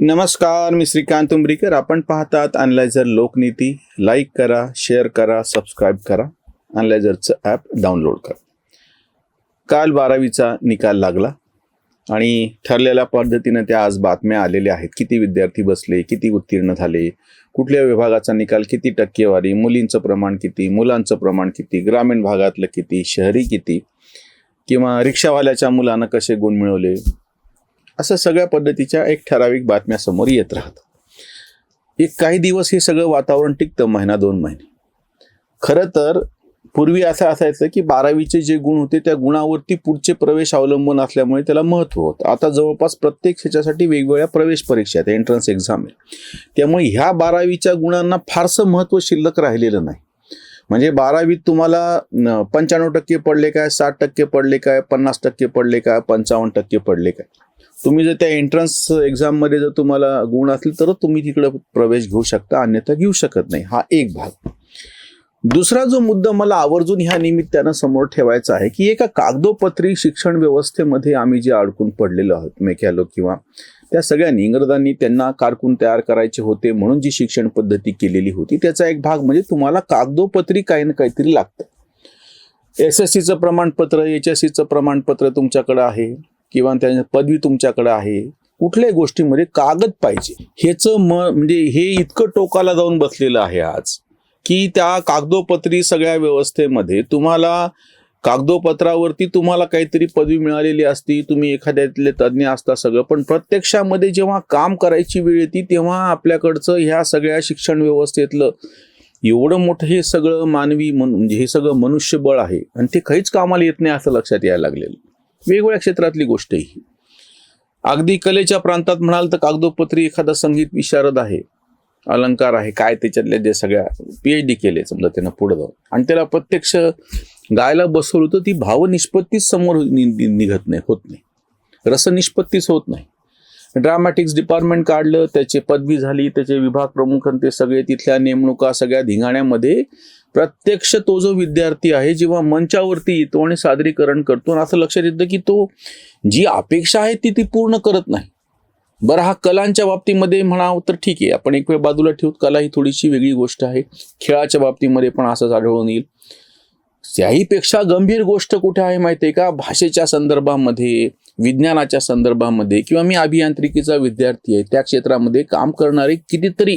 नमस्कार मी श्रीकांत उमरीकर आपण पाहतात अनलायझर लोकनीती. लाईक करा शेअर करा सबस्क्राईब करा. अनलायझरचं ॲप डाउनलोड करा. काल बारावीचा निकाल लागला आणि ठरलेल्या पद्धतीनं त्या आज बातम्या आलेल्या आहेत. किती विद्यार्थी बसले किती उत्तीर्ण झाले कुठल्या विभागाचा निकाल किती टक्केवारी मुलींचं प्रमाण किती मुलांचं प्रमाण किती ग्रामीण भागातलं किती शहरी किती किंवा रिक्षावाल्याच्या मुलानं कसे गुण मिळवले असं सगळ्या पद्धतीच्या एक ठराविक बातम्या समोर येत राहतात. एक काही दिवस हे सगळं वातावरण टिकतं महिना दोन महिने. खरं तर पूर्वी असं असायचं की बारावीचे जे गुण होते त्या गुणावरती पुढचे प्रवेश अवलंबून असल्यामुळे त्याला महत्त्व होतं. आता जवळपास प्रत्येक ह्याच्यासाठी वेगवेगळ्या प्रवेश परीक्षा आहेत एंट्रन्स एक्झाम आहे त्यामुळे ह्या बारावीच्या गुणांना फारसं महत्त्व शिल्लक राहिलेलं नाही. म्हणजे बारावीत तुम्हाला पंच्याण्णव टक्के पडले काय साठ टक्के पडले काय पन्नास टक्के पडले काय पंचावन्न टक्के पडले काय. तुम्ही जर त्या एंट्रन्स एक्झाममध्ये जर तुम्हाला गुण असले तर तुम्ही तिकडं प्रवेश घेऊ शकता अन्यथा घेऊ शकत नाही. हा एक भाग. दुसरा जो मुद्दा मला आवर्जून ह्या निमित्तानं समोर ठेवायचा आहे की एका कागदोपत्री शिक्षण व्यवस्थेमध्ये आम्ही जे अडकून पडलेलो आहोत मेक्यालो किंवा त्या सगळ्यांनी इंग्रजांनी त्यांना कारकून तयार करायचे होते म्हणून जी शिक्षण पद्धती केलेली होती त्याचा एक भाग म्हणजे तुम्हाला कागदोपत्री काही ना काहीतरी लागतं. एस एस सीचं प्रमाणपत्र एच एस सीचं प्रमाणपत्र तुमच्याकडं आहे. किंवा त्यांची पदवी तुमच्याकडे आहे कुठल्याही गोष्टीमध्ये कागद पाहिजे. ह्याचं म म्हणजे हे इतकं टोकाला जाऊन बसलेलं आहे आज की त्या कागदोपत्री सगळ्या व्यवस्थेमध्ये तुम्हाला कागदोपत्रावरती तुम्हाला काहीतरी पदवी मिळालेली असती तुम्ही एखाद्यातले तज्ज्ञ असता सगळं पण प्रत्यक्षामध्ये जेव्हा काम करायची वेळ येते तेव्हा आपल्याकडचं ह्या सगळ्या शिक्षण व्यवस्थेतलं एवढं मोठं हे सगळं मानवी मन म्हणजे हे सगळं मनुष्यबळ आहे आणि ते काहीच कामाला येत नाही असं लक्षात यायला लागलेलं. वेगवेगळ्या क्षेत्रातली गोष्ट आहे ही. अगदी कलेच्या प्रांतात म्हणाल तर कागदोपत्री एखादा संगीत विशारद आहे अलंकार आहे काय त्याच्यातल्या जे सगळ्या पी एच डी केले समजा त्यांना पुढं जाऊन. आणि त्याला प्रत्यक्ष गायला बसवलं तर ती भावनिष्पत्तीच समोर नि- नि- निघत नाही होत नाही. रसनिष्पत्तीच होत नाही. ड्रामॅटिक्स डिपार्टमेंट काढलं त्याची पदवी झाली त्याचे विभाग प्रमुख आणि ते सगळे तिथल्या नेमणुका सगळ्या धिंगाण्यामध्ये प्रत्यक्ष तो जो विद्यार्थी आहे जेव्हा मंचावरती येतो आणि सादरीकरण करतो आणि असं लक्षात येतं की तो जी अपेक्षा आहे ती ती पूर्ण करत नाही. बरं हा कलांच्या बाबतीमध्ये म्हणावं तर ठीक आहे. आपण एक वेळ बाजूला ठेवू कला ही थोडीशी वेगळी गोष्ट आहे. खेळाच्या बाबतीमध्ये पण असंच आढळून येईल. त्याहीपेक्षा गंभीर गोष्ट कुठे आहे माहिती आहे का? भाषेच्या संदर्भामध्ये विज्ञानाच्या संदर्भामध्ये किंवा मी अभियांत्रिकीचा विद्यार्थी आहे त्या क्षेत्रामध्ये काम करणारे कितीतरी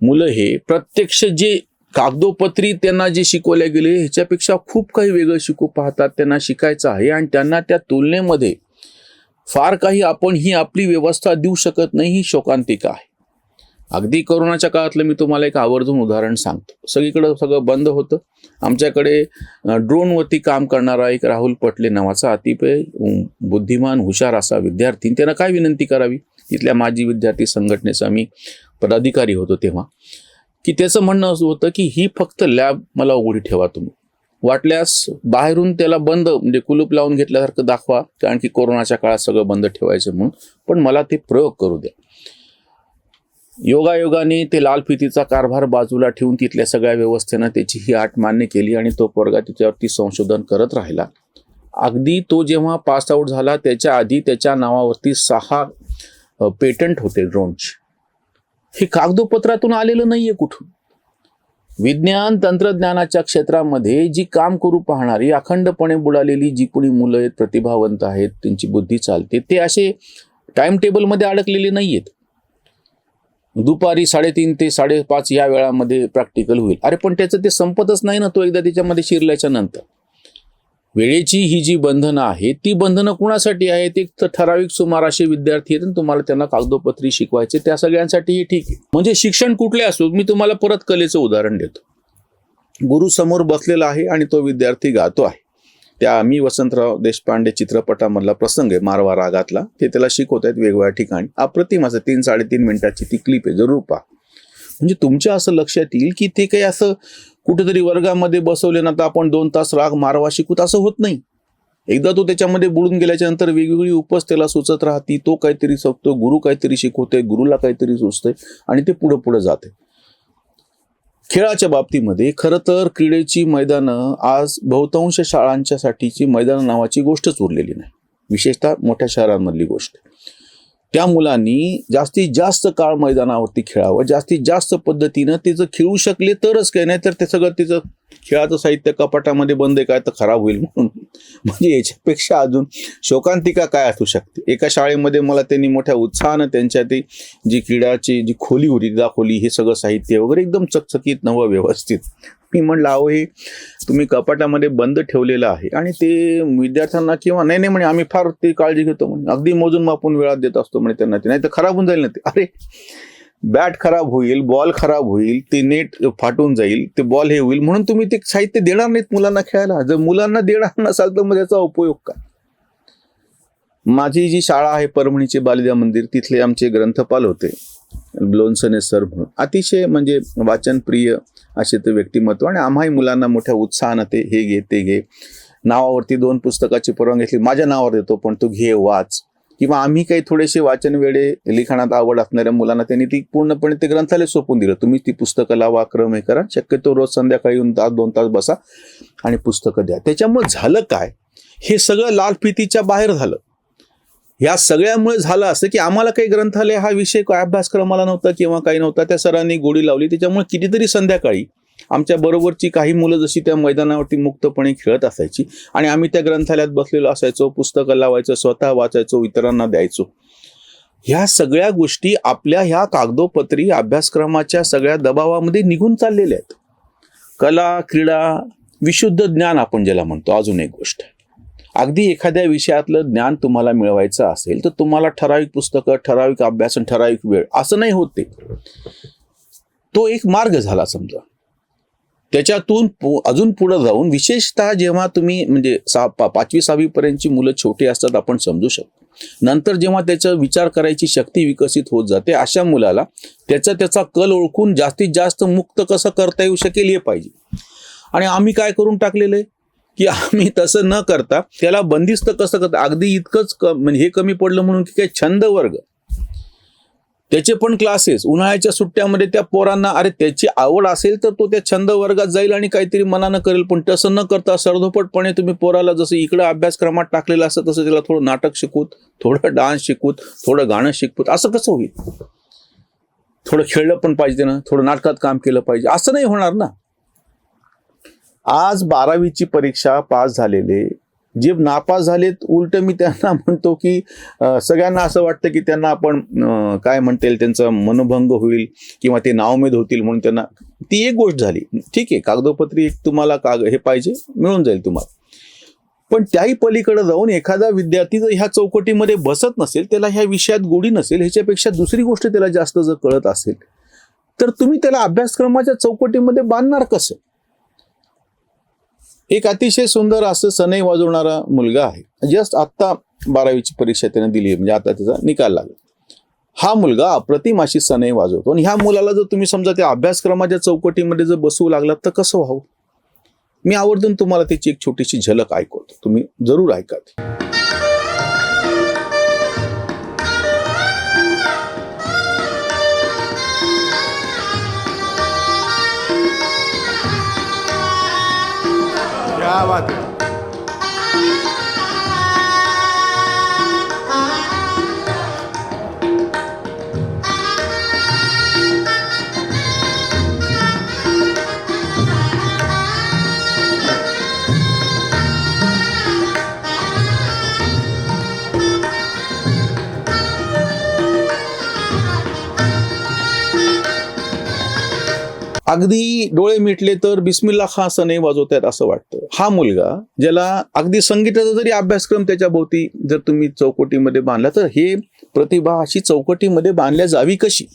मुलं हे प्रत्यक्ष जे कागदोपत्री त्यांना जे शिकवले गेले ह्याच्यापेक्षा खूप काही वेगळं शिकू पाहतात त्यांना शिकायचं आहे. आणि त्यांना त्या तुलनेमध्ये फार काही आपण ही आपली व्यवस्था देऊ शकत नाही ही शोकांतिका आहे. अगदी कोरोनाच्या काळातलं मी तुम्हाला एक आवर्जून उदाहरण सांगतो. सगळीकडं सगळं बंद होतं. आमच्याकडे ड्रोनवरती काम करणारा एक राहुल पटले नावाचा अतिपय बुद्धिमान हुशार असा विद्यार्थी. त्यांना काय विनंती करावी? तिथल्या माजी विद्यार्थी संघटनेचा मी पदाधिकारी होतो तेव्हा. की त्याचं म्हणणं असं होतं की ही फक्त लॅब मला उघडी ठेवा तुम्ही. वाटल्यास बाहेरून त्याला बंद म्हणजे कुलूप लावून घेतल्यासारखं दाखवा कारण की कोरोनाच्या काळात सगळं बंद ठेवायचं म्हणून. पण मला ते प्रयोग करू द्या. योगायोगाने ते लाल फितीचा कारभार बाजूला ठेवून तिथल्या सगळ्या व्यवस्थेनं त्याची ही आठ मान्य केली आणि तो पोरगा तिच्यावरती संशोधन करत राहिला. अगदी तो जेव्हा पास आऊट झाला त्याच्या आधी त्याच्या नावावरती सहा पेटंट होते ड्रोनचे हे कागदोपत्रातून आलेलं नाहीये कुठून? विज्ञान तंत्रज्ञानाच्या क्षेत्रामध्ये जी काम करू पाहणारी अखंडपणे बुडालेली जी कोणी मुलं आहेत प्रतिभावंत आहेत त्यांची बुद्धी चालते ते असे टाइम टेबलमध्ये अडकलेले नाही आहेत दुपारी साडेतीन ते साडेपाच या वेळामध्ये प्रॅक्टिकल होईल. अरे पण त्याचं ते संपतच नाही ना तो एकदा त्याच्यामध्ये शिरल्याच्या नंतर. वेळेची ही जी बंधनं आहेत ती बंधनं कुणासाठी आहेत? एक तर ठराविक सुमार असे विद्यार्थी आहेत आणि तुम्हाला त्यांना कागदोपत्री शिकवायचे त्या सगळ्यांसाठी हे ठीक आहे. म्हणजे शिक्षण कुठले असो मी तुम्हाला परत कलेचं उदाहरण देतो. गुरु समोर बसलेला आहे आणि तो विद्यार्थी गातो आहे. त्या मी वसंतराव देशपांडे चित्रपटामधला प्रसंग आहे मारवा रागातला. ते त्याला शिकवत आहेत वेगवेगळ्या ठिकाणी. अप्रतिम असं तीन साडेतीन मिनिटाची ती क्लिप आहे. जरूर पहा. म्हणजे तुमच्या असं लक्षात येईल की ते काही असं कुठेतरी वर्गामध्ये बसवले ना तर आपण दोन तास राग मारवा शिकूत असं होत नाही. एकदा तो त्याच्यामध्ये बुडून गेल्याच्यानंतर वेगवेगळी उपस त्याला सुचत राहती तो काहीतरी सोपतो गुरु काहीतरी शिकवतोय गुरुला काहीतरी सुचतंय आणि ते पुढे पुढे जाते. खेळाच्या बाबतीमध्ये खरं तर क्रीडेची मैदानं आज बहुतांश शाळांच्यासाठीची मैदान नावाची गोष्टच उरलेली नाही. विशेषतः मोठ्या शहरांमधली गोष्ट. त्या मुलांनी जास्तीत जास्त काळ मैदानावरती खेळावं जास्तीत जास्त पद्धतीनं ते जर खेळू शकले तरच काय नाही तर ते सगळं तिचं खेळाचं साहित्य कपाटामध्ये बंद आहे काय तर खराब होईल म्हणून. म्हणजे याच्यापेक्षा अजून शोकांतिका काय असू शकते? एका शाळेमध्ये मला त्यांनी मोठ्या उत्साहानं त्यांच्या ती जी क्रीडाची जी खोली होती ती दाखवली हे सगळं साहित्य वगैरे एकदम चकचकीत नवं व्यवस्थित मी म्हणलं अहो हे तुम्ही कपाटामध्ये बंद ठेवलेलं आहे. आणि ते विद्यार्थ्यांना किंवा नाही नाही म्हणे आम्ही फार ते काळजी घेतो म्हणे अगदी मोजून मापून वेळात देत असतो म्हणे त्यांना ते. नाही तर खराब होऊन जाईल ना ते. अरे बॅट खराब होईल बॉल खराब होईल ते नेट फाटून जाईल ते बॉल हे होईल म्हणून तुम्ही ते साहित्य देणार नाहीत मुलांना खेळायला. जर मुलांना देणार नसाल तर मग त्याचा उपयोग काय? माझी जी शाळा आहे परभणीचे बालिदा मंदिर तिथले आमचे ग्रंथपाल होते. लोणसने सर म्हणून अतिशय म्हणजे वाचनप्रिय असे ते व्यक्तिमत्व आणि आम्हाही मुलांना मोठ्या उत्साहानं ते हे घे ते घे. नावावरती दोन पुस्तकाची परवानगी घेतली. माझ्या नावावर देतो पण तू घे वाच. किंवा आम्ही काही थोडेसे वाचन वेळे लिखाणात आवड असणाऱ्या मुलांना त्यांनी ती पूर्णपणे ते ग्रंथालय सोपून दिलं. तुम्ही ती पुस्तकं लावा क्रम हे करा. शक्यतो रोज संध्याकाळी येऊन तास दोन तास बसा आणि पुस्तकं द्या. त्याच्यामुळे झालं काय? हे सगळं लालफितीच्या बाहेर झालं. ह्या सगळ्यामुळे झालं असं की आम्हाला काही ग्रंथालय हा विषय काय अभ्यासक्रमाला नव्हता किंवा काही नव्हता. त्या सरांनी गोडी लावली. त्याच्यामुळे कितीतरी संध्याकाळी आमच्या बरोबरची काही मुलं जशी त्या मैदानावरती मुक्तपणे खेळत असायची आणि आम्ही त्या ग्रंथालयात बसलेलो असायचो पुस्तकं लावायचो स्वतः वाचायचो इतरांना द्यायचो. ह्या सगळ्या गोष्टी आपल्या ह्या कागदोपत्री अभ्यासक्रमाच्या सगळ्या दबावामध्ये निघून चाललेल्या आहेत. कला क्रीडा विशुद्ध ज्ञान आपण ज्याला म्हणतो. अजून एक गोष्ट. अगदी एखाद्या विषयातलं ज्ञान तुम्हाला मिळवायचं असेल तर तुम्हाला ठराविक पुस्तकं ठराविक अभ्यास ठराविक वेळ असं नाही होत ते. तो एक मार्ग झाला समजा. त्याच्यातून अजून पुढे जाऊन विशेषतः जेव्हा तुम्ही म्हणजे सा पा- पाचवी सहावीपर्यंतची मुलं छोटी असतात आपण समजू शकतो. नंतर जेव्हा त्याचा विचार करायची शक्ती विकसित होत जाते अशा मुलाला त्याचा त्याचा कल ओळखून जास्तीत जास्त मुक्त कसं करता येऊ शकेल हे पाहिजे. आणि आम्ही काय करून टाकलेलं आहे? की आम्ही तसं न करता त्याला बंदिस्त कसं करता? अगदी इतकंच म्हणजे हे कमी पडलं म्हणून की काय छंद वर्ग. त्याचे पण क्लासेस उन्हाळ्याच्या सुट्ट्यामध्ये त्या पोरांना अरे त्याची आवड असेल तर तो त्या छंद वर्गात जाईल आणि काहीतरी मनानं करेल पण तसं न करता सर्धोपटपणे तुम्ही पोराला जसं इकडं अभ्यासक्रमात टाकलेलं असतं तसं त्याला थोडं नाटक शिकवत थोडं डान्स शिकवत थोडं गाणं शिकवत. असं कसं होईल? थोडं खेळलं पण पाहिजे ना थोडं नाटकात काम केलं पाहिजे. असं नाही होणार ना. आज बारावीची परीक्षा पास झालेले. जे नापास झालेत उलट मी त्यांना म्हणतो की सगळ्यांना असं वाटतं की त्यांना आपण काय म्हणता येईल त्यांचा मनभंग होईल किंवा ते नावमेद होतील म्हणून त्यांना ती एक गोष्ट झाली. ठीक आहे कागदोपत्री एक तुम्हाला काग हे पाहिजे मिळून जाईल तुम्हाला. पण त्याही पलीकडे जाऊन एखादा विद्यार्थी जर ह्या चौकटीमध्ये बसत नसेल त्याला ह्या विषयात गोडी नसेल ह्याच्यापेक्षा दुसरी गोष्ट त्याला जास्त जर कळत असेल तर तुम्ही त्याला अभ्यासक्रमाच्या चौकटीमध्ये बांधणार कसं? एक अतिशय सुंदर असं सनई वाजवणारा मुलगा आहे. जस्ट आत्ता बारावीची परीक्षा त्याने दिली म्हणजे आता त्याचा निकाल लागला. हा मुलगा अप्रतिम अशी सनई वाजवतो. आणि ह्या मुलाला जर तुम्ही समजा त्या अभ्यासक्रमाच्या चौकटीमध्ये जर बसवू लागलात तर कसं व्हावं? मी आवर्जून तुम्हाला त्याची एक छोटीशी झलक ऐकवतो. तुम्ही जरूर ऐका ती. अगदी डोळे मिटले तर बिस्मिल्ला खा सनई वाजवतायत असं वाटतं. हा मुलगा ज्याला अगदी संगीताचा जरी अभ्यासक्रम त्याच्या भोवती जर तुम्ही चौकटीमध्ये बांधला तर हे प्रतिभा अशी चौकटीमध्ये बांधल्या जावी कशी?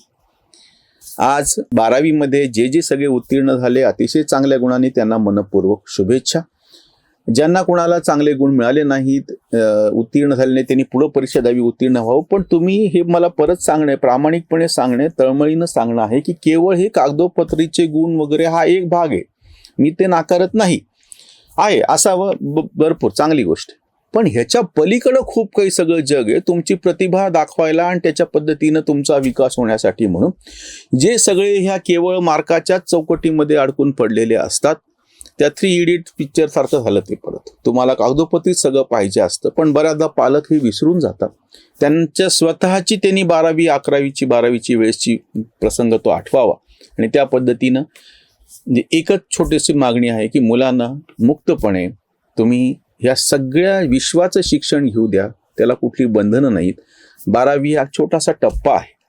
आज बारावीमध्ये जे जे सगळे उत्तीर्ण झाले अतिशय चांगल्या गुणांनी त्यांना मनपूर्वक शुभेच्छा. ज्यांना कोणाला चांगले गुण मिळाले नाहीत उत्तीर्ण झाले नाही त्यांनी पुढं परीक्षा द्यावी उत्तीर्ण व्हावं. पण तुम्ही हे मला परत सांगणे प्रामाणिकपणे सांगणे तळमळीनं सांगणं आहे की केवळ हे कागदोपत्रीचे गुण वगैरे हा एक भाग आहे. मी ते नाकारत नाही. आहे असावं ब- भरपूर चांगली गोष्ट. पण ह्याच्या पलीकडं खूप काही सगळं जग आहे. तुमची प्रतिभा दाखवायला आणि त्याच्या पद्धतीनं तुमचा विकास होण्यासाठी म्हणून. जे सगळे ह्या केवळ मार्काच्याच चौकटीमध्ये अडकून पडलेले असतात त्या थ्री इडिट पिक्चर सारखं झालं ते परत. तुम्हाला कागदोपत्री सगळं पाहिजे असतं पण बऱ्याचदा पालक हे विसरून जातात. त्यांच्या स्वतःची त्यांनी बारावी अकरावीची बारावीची वेळेसची प्रसंग तो आठवावा. आणि त्या पद्धतीनं म्हणजे एकच छोटीशी मागणी आहे की मुलांना मुक्तपणे तुम्ही ह्या सगळ्या विश्वाचं शिक्षण घेऊ द्या त्याला कुठली बंधनं नाहीत. बारावी हा छोटासा टप्पा आहे.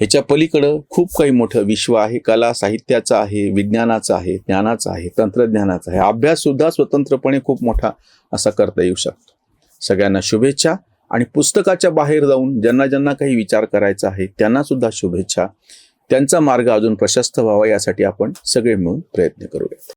ह्याच्या पलीकडं खूप काही मोठं विश्व आहे कला साहित्याचं आहे विज्ञानाचं आहे ज्ञानाचं आहे तंत्रज्ञानाचं आहे. अभ्यास सुद्धा स्वतंत्रपणे खूप मोठा असा करता येऊ शकतो. सगळ्यांना शुभेच्छा आणि पुस्तकाच्या बाहेर जाऊन ज्यांना ज्यांना काही विचार करायचा आहे त्यांना सुद्धा शुभेच्छा. त्यांचा मार्ग अजून प्रशस्त व्हावा यासाठी आपण सगळे मिळून प्रयत्न करूयात.